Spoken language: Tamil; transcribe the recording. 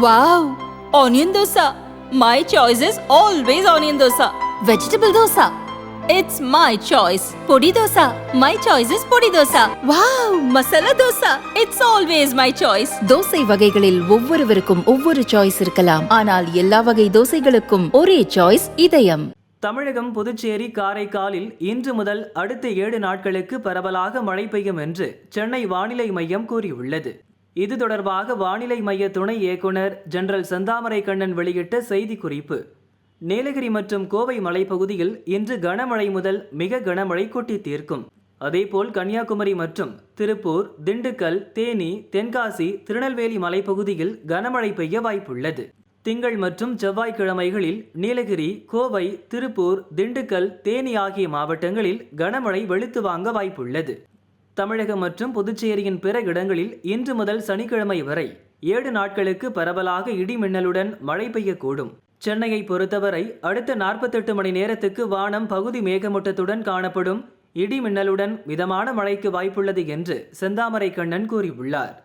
Wow! Onion dosa. My choice is always onion dosa. Vegetable dosa. It's my choice. Podi dosa. My choice is podi dosa. Wow! Masala dosa. It's always my choice. Dosa வகைகளில் ஒவ்வொருவருக்கும் ஒவ்வொரு சாய்ஸ் இருக்கலாம் ஆனால் எல்லா வகை தோசைகளுக்கும் ஒரே சாய்ஸ் இதயம் தமிழகம் புதுச்சேரி காரைக்காலில் இன்று முதல் அடுத்த ஏழு நாட்களுக்கு பரவலாக மழை பெய்யும் என்று சென்னை வானிலை மையம் கூறியுள்ளது இது தொடர்பாக வானிலை மைய துணை இயக்குனர் ஜெனரல் செந்தாமரை கண்ணன் வெளியிட்ட செய்திக்குறிப்பு. நீலகிரி மற்றும் கோவை மலைப்பகுதியில் இன்று கனமழை முதல் மிக கனமழை கொட்டி தீர்க்கும். அதேபோல் கன்னியாகுமரி மற்றும் திருப்பூர் திண்டுக்கல் தேனி தென்காசி திருநெல்வேலி மலைப்பகுதியில் கனமழை பெய்ய வாய்ப்புள்ளது. திங்கள் மற்றும் செவ்வாய்க்கிழமைகளில் நீலகிரி கோவை திருப்பூர் திண்டுக்கல் தேனி ஆகிய மாவட்டங்களில் கனமழை வெளுத்து வாங்க வாய்ப்புள்ளது. தமிழகம் மற்றும் புதுச்சேரியின் பிற இடங்களில் இன்று முதல் சனிக்கிழமை வரை ஏழு நாட்களுக்கு பரவலாக இடி மின்னலுடன் மழை பெய்யக்கூடும். சென்னையை பொறுத்தவரை அடுத்த நாற்பத்தெட்டு மணி நேரத்துக்கு வானம் பகுதி மேகமூட்டத்துடன் காணப்படும். இடி மின்னலுடன் மிதமான மழைக்கு வாய்ப்புள்ளது என்று செந்தாமரை கண்ணன் கூறியுள்ளார்.